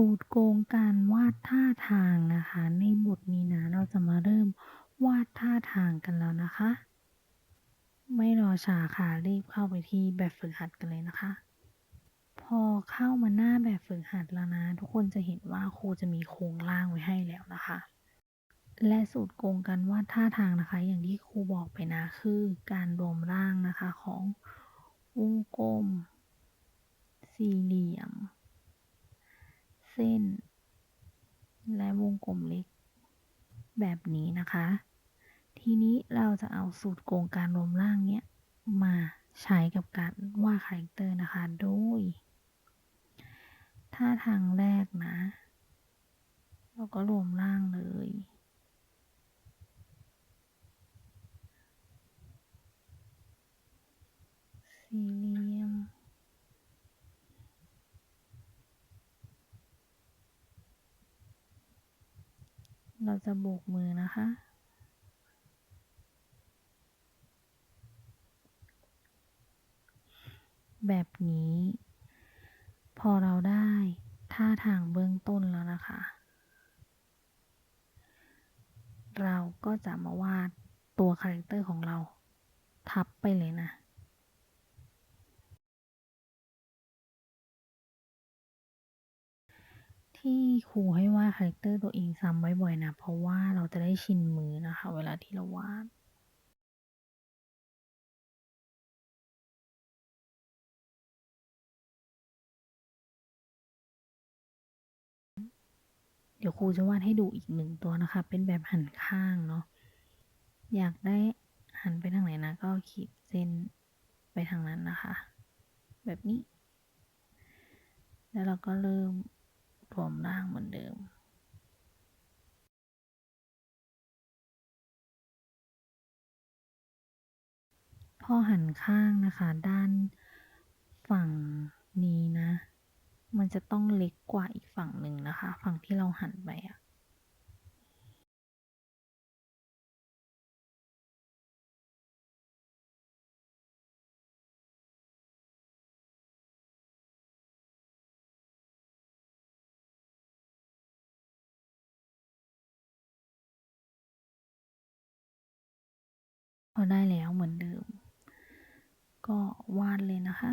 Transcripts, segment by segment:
สูตรโกงการวาดท่าทางนะคะ ในบทนี้นะเราจะมาเริ่มวาดท่าทางกันแล้วนะคะ ไม่รอช้าค่ะรีบเข้าไปที่แบบฝึกหัดกันเลยนะคะ พอเข้ามาหน้าแบบฝึกหัดแล้วนะ ทุกคนจะเห็นว่าครูจะมีโครงร่างไว้ให้แล้วนะคะ และสูตรโกงการวาดท่าทางนะคะ อย่างที่ครูบอกไปนะคือการรวมร่างนะคะของวงกลม สี่เหลี่ยม เส้น และวงกลมเล็ก แบบนี้นะคะ ทีนี้เราจะเอาสูตรโกงการรวมร่างเนี้ยมาใช้กับการวาดคาแรคเตอร์นะคะโดยท่าทางแรกนะ เราก็รวมร่างเลย สี่เหลี่ยม เราจะโบกมือนะคะ แบบนี้ พอเราได้ท่าทางเบื้องต้นแล้วนะคะ เราก็จะมาวาดตัวคาแรคเตอร์ของเราทับไปเลยนะ ที่ครูให้วาดคาแรคเตอร์ตัวเองซ้ำบ่อยๆนะ เพราะว่าเราจะได้ชินมือนะคะ เวลาที่เราวาดเดี๋ยวครูจะวาดให้ดูอีกหนึ่งตัวนะคะ เป็นแบบหันข้างเนาะ อยากได้หันไปทางไหนนะ ก็ขีดเส้นไปทางนั้นนะคะ แบบนี้ แล้วเราก็เริ่ม รวมร่างเหมือนเดิมพอหันข้างนะคะด้านฝั่งนี้นะ มันจะต้องเล็กกว่าอีกฝั่งหนึ่งนะคะ ฝั่งที่เราหันไปอะ พอได้แล้วเหมือนเดิม ก็วาดเลยนะคะ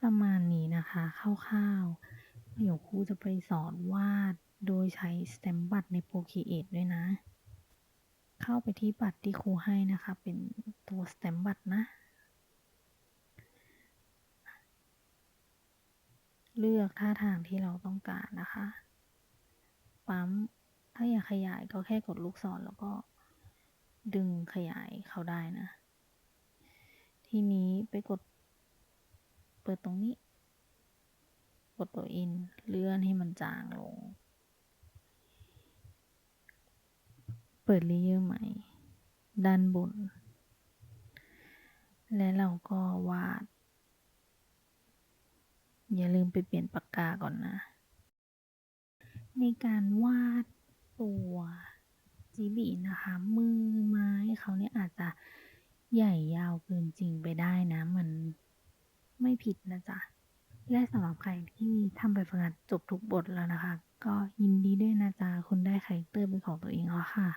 ประมาณนี้นะคะคร่าวๆ เดี๋ยวครูจะไปสอนวาดโดยใช้สแตมป์บัตรใน Procreate ด้วยนะ เข้าไปที่บัตรที่ครูให้นะคะ เป็นตัวสแตมป์บัตรนะ เลือกท่าทางที่เราต้องการนะคะ ปั๊ม ถ้าอยากขยายก็แค่กดลูกศรแล้วก็ดึงขยายเขาได้นะ ทีนี้ไปกด เปิดตรงนี้ กดตัว in เลื่อนให้มันจางลง เปิดเลเยอร์ใหม่ ด้านบน และเราก็วาด อย่าลืมไปเปลี่ยนปากกาก่อนนะ ในการวาดตัวจีบีนะคะ มือไม้เขาเนี่ยอาจจะใหญ่ยาวเกินจริงไปได้นะ มันไม่ผิดนะจ๊ะ และสำหรับใครที่ทำแบบฝึกหัดจบทุกบทแล้วนะคะ ก็ยินดีด้วยนะจ๊ะคุณได้คาแรคเตอร์เป็นของตัวเองแล้วค่ะ